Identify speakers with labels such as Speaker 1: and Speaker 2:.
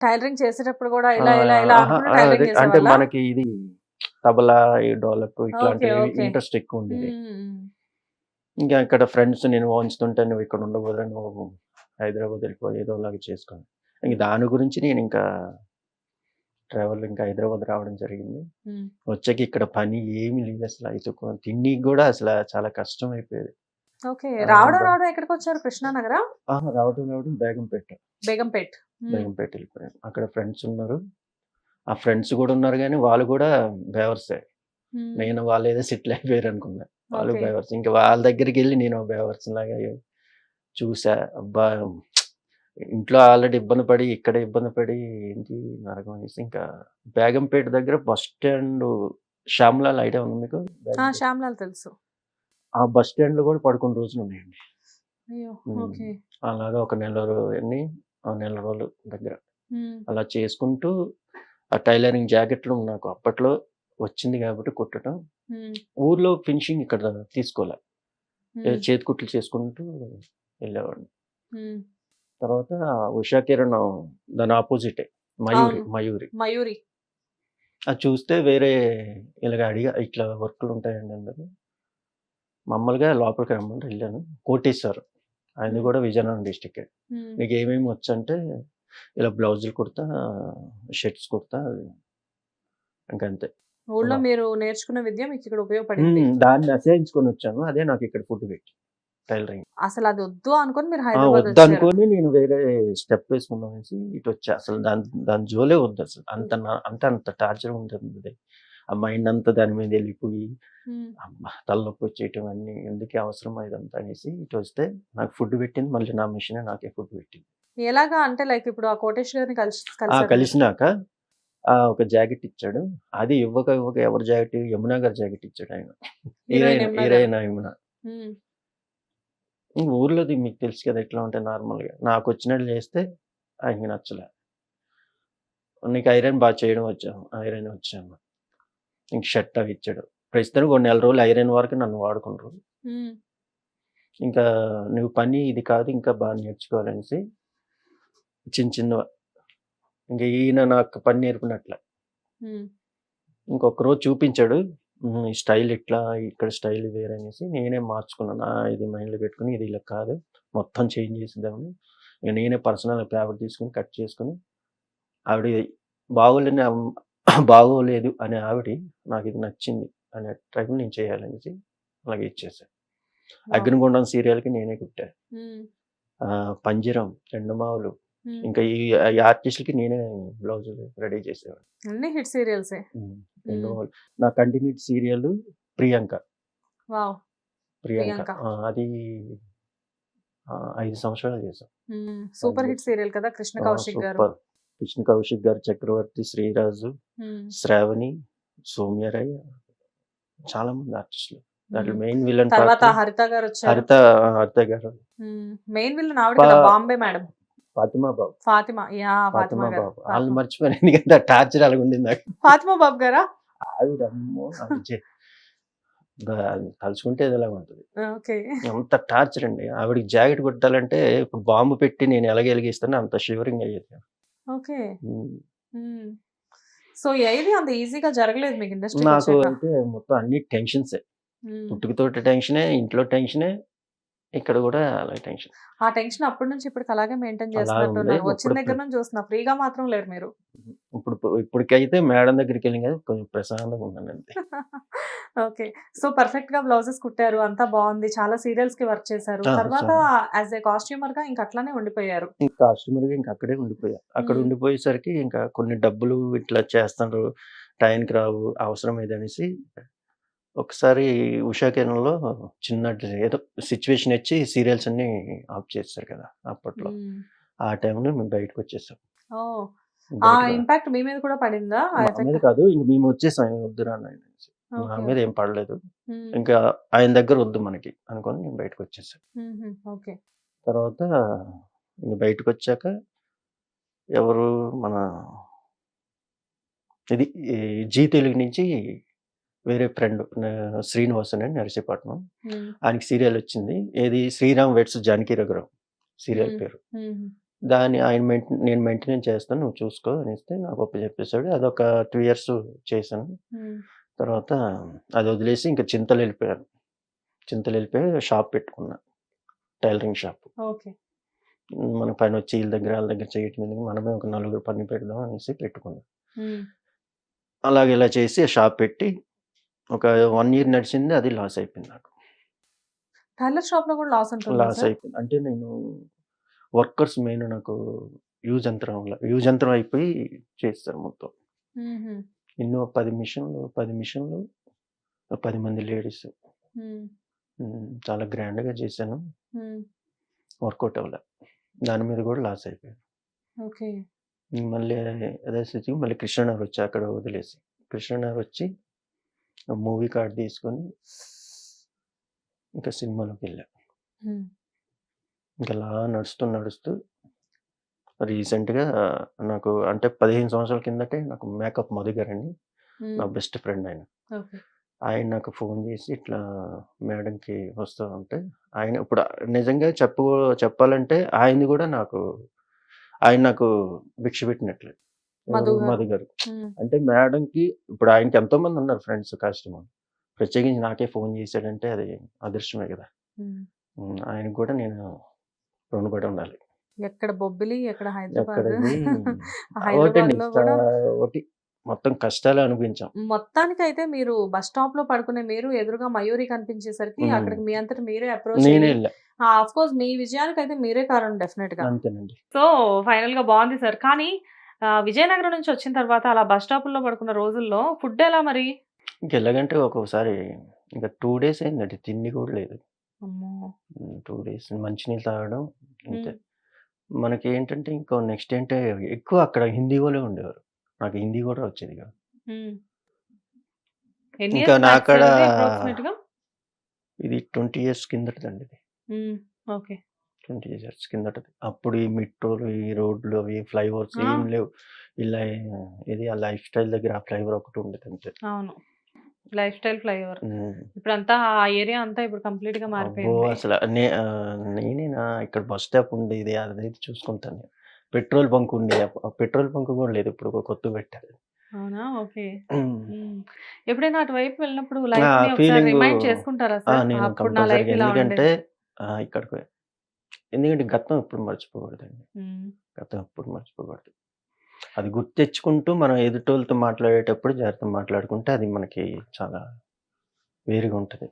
Speaker 1: Tailoring చేసేటప్పుడు కూడా ఇలా ఇలా ఇలా టైలరింగ్
Speaker 2: అంటే? మనకి ఇది తబలా డోలకు ఇట్లాంటి
Speaker 1: ఓకే.
Speaker 2: ఇంట్రెస్ట్ ఎక్కువ ఉండేది. ఇంకా ఇక్కడ ఫ్రెండ్స్ నేను వాంచుతుంటే నువ్వు ఇక్కడ ఉండబోదు నువ్వు హైదరాబాద్ వెళ్ళిపో ఏదో లాగా చేసుకోను ఇంక దాని గురించి నేను ఇంకా ట్రావెల్ ఇంకా హైదరాబాద్ రావడం జరిగింది. వచ్చాక ఇక్కడ పని ఏమీ లేదు అసలు అయితే తిండి కూడా అసలు చాలా కష్టం అయిపోయేది
Speaker 1: ఓకే రావడం రావడం ఎక్కడికి వచ్చారు కృష్ణానగర
Speaker 2: రావడం రావడం బేగంపేట
Speaker 1: బేగంపేట్.
Speaker 2: బేగంపేట వెళ్ళిపోయాను అక్కడ ఫ్రెండ్స్ ఉన్నారు. ఆ ఫ్రెండ్స్ కూడా ఉన్నారు కానీ వాళ్ళు కూడా బేవర్సే. నేను వాళ్ళు ఏదో సెటిల్ అయిపోయారు అనుకున్నా. వాళ్ళు. బేవర్స్. ఇంకా వాళ్ళ దగ్గరికి వెళ్ళి నేను బేవర్స్ లాగా చూసా. అబ్బా! ఇంట్లో ఆల్రెడీ ఇబ్బంది పడి ఇక్కడ ఇబ్బంది పడి ఏంటి నరకం వేసి ఇంకా బేగంపేట దగ్గర బస్ స్టాండ్ శ్యామ్లాల్ ఐడియా ఉంది మీకు.
Speaker 1: శ్యామ్లాల్ తెలుసు.
Speaker 2: ఆ బస్ స్టాండ్లో కూడా పడుకున్న రోజులు ఉన్నాయండి అలాగా ఒక నెల రో- ఎన్ని ఆ నెల రోజులు దగ్గర. అలా చేసుకుంటూ ఆ టైలరింగ్ జాకెట్లు నాకు అప్పట్లో వచ్చింది కాబట్టి కుట్టడం. ఊర్లో ఫినిషింగ్ ఇక్కడ తీసుకోలే. చేతి కుట్లు చేసుకుంటూ వెళ్ళేవాడిని. తర్వాత ఉషా కిరణ్ దాని ఆపోజిటే మయూరి. మయూరి
Speaker 1: మయూరి
Speaker 2: అది చూస్తే వేరే ఇలాగ అడిగా ఇట్లా వర్క్లు ఉంటాయండి అందరు మామూలుగా లోపలికి రమ్మంటే వెళ్ళాను కోటేశ్వర్ ఆయన. కూడా విజయనగరం డిస్టిక్. నీకు ఏమేమి వచ్చంటే ఇలా బ్లౌజులు కుడతా షర్ట్స్ కుడతా ఇంకంతే.
Speaker 1: ఊళ్ళో. మీరు నేర్చుకున్న విద్య మీకు ఇక్కడ ఉపయోగపడింది.
Speaker 2: దాన్ని అసహించుకొని వచ్చాను. అదే నాకు ఇక్కడ ఫుడ్ పెట్టి టైలరింగ్.
Speaker 1: అసలు అది వద్దు అనుకొని మీరు హైదరాబాద్
Speaker 2: వద్దు అనుకొని నేను వేరే స్టెప్ వేసుకుందాం అనేసి ఇటు వచ్చా. అసలు దాని దాని జోలే వద్దు అసలు. అంత అంత అంత టార్చర్ ఉంటుంది. ఆ మైండ్ అంతా దాని మీద వెళ్ళిపోయి తలనొప్పి వచ్చేయటం అన్ని ఎందుకు అవసరం ఇదంతా అనేసి ఇటు వస్తే నాకు ఫుడ్ పెట్టింది మళ్ళీ నా మిషన్ నాకే ఫుడ్ పెట్టింది.
Speaker 1: ఎలాగా అంటే లైక్ ఇప్పుడు ఆ కోటేష్ గారిని కలిసి.
Speaker 2: కలిసినాక ఆ ఒక జాకెట్ ఇచ్చాడు. అది ఇవ్వక ఇవ్వక ఎవరి జాకెట్? యమునా గారి జాకెట్ ఇచ్చాడు ఆయన.
Speaker 1: హీరోయిన్
Speaker 2: హీరోయిన్
Speaker 1: యమునా
Speaker 2: ఊర్లోది మీకు తెలుసు కదా ఎట్లా ఉంటాయి నార్మల్గా. నాకు వచ్చినట్లు చేస్తే ఆయనకి నచ్చలే. నీకు ఐరన్ బాగా చేయడం వచ్చాము ఐరన్ వచ్చాము. ఇంక షర్ట్ అవి ఇచ్చాడు. ప్రస్తుతం కొన్ని నెల రోజులు ఐరన్ వరకు నన్ను వాడుకున్నారు. ఇంకా నువ్వు పని ఇది కాదు ఇంకా బాగా నేర్చుకోవాలనేసి చిన్న చిన్న ఇంకా ఈయన నాకు పని నేర్పినట్లే. ఇంకొక రోజు చూపించాడు "ఉమ్, ఈ స్టైల్ ఇట్లా ఇక్కడ స్టైల్ వేరే అనేసి నేనే మార్చుకున్నాను. "ఆ, ఇది మైండ్లో పెట్టుకుని ఇది ఇలా కాదు మొత్తం చేంజ్ చేసేద్దామని. ఇక నేనే పర్సనల్ పేపర్ తీసుకుని కట్ చేసుకుని ఆవిడ బాగోలేని బాగోలేదు అనే ఆవిడ నాకు ఇది నచ్చింది అనే టైం నేను చేయాలనేసి అలాగే ఇచ్చేసాను. అగ్నిగుండం సీరియల్కి నేనే కుట్టా.
Speaker 1: మ్మ్.
Speaker 2: ఆ, పంజరం ఎండమావులు
Speaker 1: మ్మ్.
Speaker 2: ఇంకా ఈ ఆర్టిస్ట్కి నేనే బ్లౌజులు రెడీ చేసేవాడు
Speaker 1: అన్ని హిట్ సీరియల్సే.
Speaker 2: నా కంటిన్యూట్ సీరియల్ ప్రియాంక. ప్రియాంక. అది ఐదు సంవత్సరాలు
Speaker 1: మ్మ్. సూపర్ హిట్ సీరియల్ కదా కృష్ణ కౌశిక్ గారు.
Speaker 2: కృష్ణ కౌశిక్ గారు చక్రవర్తి శ్రీరాజు. శ్రావణి సౌమ్యరాయ్ చాలా మంది ఆర్టిస్టులు. దాంట్లో. మెయిన్ విలన్
Speaker 1: తర్వాత హరిత గారు
Speaker 2: హరిత హరిత గారు.
Speaker 1: మెయిన్ విల్లన్ ఆవిడ కదా బాంబే మేడం.
Speaker 2: ఫాతిమా బాబు.
Speaker 1: ఫాతిమా యా ఫాతిమా
Speaker 2: బాబు. వాళ్ళు. మర్చిపోయాను ఎందుకంటే టార్చర్ అలాగ ఉండింది నాకు.
Speaker 1: ఫాతిమా బాబు గారా?
Speaker 2: ఆవిడ అమ్మో బా- తలుచుకుంటే ఇది ఎలా ఉంటుంది
Speaker 1: ఓకే.
Speaker 2: అంత టార్చర్ అండి. ఆవిడకి జాకెట్ కుట్టాలంటే ఇప్పుడు బాంబు పెట్టి నేను ఎలాగ వెలిగిస్తానో అంత షివరింగ్ అయ్యేది.
Speaker 1: ఓకే. సో ఏది అంత ఈజీగా జరగలేదు మీకు ఇండస్ట్రీ
Speaker 2: నాకు అయితే మొత్తం అన్ని టెన్షన్సే. పుట్టుకతోటి టెన్షనే ఇంట్లో టెన్షనే ఇక్కడ కూడా అలా టెన్షన్.
Speaker 1: ఆ టెన్షన్ అప్పటి నుంచి ఇప్పటికి అలాగే మెయింటైన్ చేస్తున్నట్టున్నారు. వచ్చిన దగ్గర నుంచి చూస్తున్నా. ఫ్రీగా మాత్రం లేరు మీరు.
Speaker 2: ఇప్పుడు ఇప్పటికైతే మేడం దగ్గరికి వెళ్ళి కదా కొంచెం ప్రశాంతంగా ఉన్నాను అంతే.
Speaker 1: ఓకే. సో పర్ఫెక్ట్గా బ్లౌజెస్ కుట్టారు. అంతా బాగుంది. చాలా సీరియల్స్కి వర్క్ చేశారు. తర్వాత యాజ్ ఏ కాస్ట్యూమర్గా ఇంకా అట్లానే ఉండిపోయారు.
Speaker 2: ఇంకా కస్టమర్గా ఇంకా అక్కడే ఉండిపోయా అక్కడ. ఉండిపోయేసరికి ఇంకా కొన్ని డబ్బులు ఇట్లా చేస్తారు. టైంకి రావు. అవసరం ఏదనేసి ఒకసారి ఉషా కిరణ్లో చిన్న ఏదో సిచ్యువేషన్ వచ్చి సీరియల్స్ అన్ని ఆఫ్ చేస్తారు కదా అప్పట్లో. ఆ టైంలో మేము బయటకు వచ్చేసాం
Speaker 1: ఆ ఇంపాక్ట్ మీ మీద కూడా పడిందా?
Speaker 2: మీద కాదు ఇంక మేము వచ్చేసాం వద్దురా
Speaker 1: Okay,
Speaker 2: మీద. ఏం పడలేదు. ఇంకా ఆయన దగ్గర వద్దు మనకి అనుకొని నేను బయటకు వచ్చేసాను.
Speaker 1: ఓకే
Speaker 2: తర్వాత ఇంక బయటకు వచ్చాక ఎవరు మన ఇది జీ తెలుగు నుంచి వేరే ఫ్రెండ్ శ్రీనివాస్ అని నరసీపట్నం. ఆయనకి సీరియల్ వచ్చింది ఏది శ్రీరామ్ వెట్స్ జానకి రఘురామ్ సీరియల్. పేరు. దాన్ని ఆయన మెయింట నేను మెయింటెనెన్స్ చేస్తాను నువ్వు చూసుకో అనేస్తే నాకు ఒప్ప చెప్పేశాడు అదొక టూ ఇయర్స్ చేశాను. తర్వాత అది వదిలేసి ఇంకా చింతలు వెళ్ళిపోయాను చింతలు వెళ్ళిపోయి షాప్ పెట్టుకున్నా టైలరింగ్ షాప్
Speaker 1: ఓకే.
Speaker 2: మన పైన వచ్చి వీళ్ళ దగ్గర వాళ్ళ దగ్గర చేయటం ఎందుకు మనమే ఒక నలుగురు పని పెడదాం అనేసి పెట్టుకున్నాం. అలాగే ఇలా చేసి షాప్ పెట్టి ఒక వన్ ఇయర్ నడిచింది అది లాస్ అయిపోయింది నాకు
Speaker 1: టైలర్ షాప్‌లో కూడా లాస్ ఉంటుందా
Speaker 2: లాస్? అయిపోయింది అంటే నేను వర్కర్స్ మెయిన్ నాకు యూజ్ యంత్రం యూజ్ యంత్రం అయిపోయి చేస్తారు మొత్తం. ఎన్నో పది మిషన్లు పది మిషన్లు పది మంది లేడీస్. చాలా గ్రాండ్గా చేశాను. వర్కౌట్ అవ్వలే దాని మీద కూడా లాస్ అయిపోయాను
Speaker 1: ఓకే.
Speaker 2: మళ్ళీ అదే స్థితికి మళ్ళీ కృష్ణనగర్ వచ్చి అక్కడ వదిలేసి కృష్ణనగర్ వచ్చి మూవీ కార్డ్ తీసుకొని ఇంకా సినిమాలోకి వెళ్ళా. ఇంకా అలా నడుస్తూ నడుస్తూ రీసెంట్గా నాకు అంటే పదిహేను సంవత్సరాల కిందటే నాకు మేకప్ మధు గారు అని నా. బెస్ట్ ఫ్రెండ్ ఆయన. ఆయన నాకు ఫోన్ చేసి ఇట్లా మేడంకి వస్తావంటే ఆయన ఇప్పుడు నిజంగా చెప్పు చెప్పాలంటే ఆయనది కూడా నాకు ఆయన నాకు భిక్ష పెట్టినట్లే
Speaker 1: మధు? గారు.
Speaker 2: అంటే మేడంకి ఇప్పుడు ఆయనకి ఎంతో మంది ఉన్నారు ఫ్రెండ్స్ కస్టమర్ ప్రత్యేకించి నాకే ఫోన్ చేశాడంటే అది అదృష్టమే కదా ఆయనకు కూడా నేను రుణపడి ఉండాలి
Speaker 1: ఎక్కడ బొబ్బిలి, ఎక్కడ హైదరాబాద్.
Speaker 2: ఒకటి మొత్తం కష్టాలు అనిపించాం
Speaker 1: మొత్తానికైతే మీరు బస్ స్టాప్‌లో పడుకునే మీరు ఎదురుగా మయూరి కనిపించేసరికి. అక్కడికి మీ అంతట మీరే అప్రోచ్! ఆఫ్ కోర్స్ మీ విజయానికైతే మీరే కారణం డెఫినిట్‌గా.
Speaker 2: అంతేనండి
Speaker 1: సో, ఫైనల్‌గా బావుంది సార్. కానీ విజయనగరం నుంచి వచ్చిన తర్వాత అలా బస్ స్టాపుల్లో పడుకున్న రోజుల్లో ఫుడ్ ఎలా మరి?
Speaker 2: ఇంకెలాగంటే ఒక్కొక్కసారి ఇంకా టూ డేస్ అయిందండి తిండి కూడా లేదు! టూ డేస్ మంచినీళ్ళు తాగడం అంతే. మనకి ఏంటంటే ఇంకో నెక్స్ట్ ఏంటంటే ఎక్కువ అక్కడ హిందీ వాళ్ళే ఉండేవారు నాకు హిందీ కూడా వచ్చేది కాదు ఇంకా నాకాడ
Speaker 1: సార్ ఇది
Speaker 2: ట్వంటీ ఇయర్స్ కిందటదండి ఇది.
Speaker 1: ఓకే.
Speaker 2: ట్వంటీ ఇయర్స్ కిందటది అప్పుడు ఈ మెట్రోలు ఈ రోడ్లు అవి ఫ్లైఓవర్స్! ఏం లేవు ఇలా ఇది ఆ లైఫ్ స్టైల్ దగ్గర ఆ ఫ్లైఓవర్ ఒకటి ఉండేది అంతే
Speaker 1: అవును. Life style flyover.
Speaker 2: ఉమ్.
Speaker 1: ఇప్పుడంతా ఆ ఏరియా అంతా ఇప్పుడు కంప్లీట్‌గా
Speaker 2: అబ్బో
Speaker 1: మారిపోయింది.
Speaker 2: అసలు నే ఆ, నేనేనా ఇక్కడ బస్ స్టాప్ ఉండేది అదైతే చూసుకుంటాను నేను. పెట్రోల్ బంక్ ఉండేది పెట్రోల్ బంక్ కూడా లేదు ఇప్పుడు ఒక కొత్త పెట్టారు
Speaker 1: అవునా? ఓకే. ఎప్పుడైనా అటువైపు వెళ్ళినప్పుడు
Speaker 2: ఫీలింగ్
Speaker 1: రిమైండ్ చేసుకుంటారా సార్?
Speaker 2: నేను
Speaker 1: నా లైఫ్
Speaker 2: ఎందుకంటే ఇక్కడికి ఎందుకంటే గతం ఎప్పుడు మర్చిపోకూడదండి. గతం ఎప్పుడు మర్చిపోకూడదు. అది గుర్తు తెచ్చుకుంటూ మనం ఎదుటోళ్ళతో మాట్లాడేటప్పుడు జాగ్రత్త మాట్లాడుకుంటే అది మనకి చాలా వేరుగా ఉంటుంది.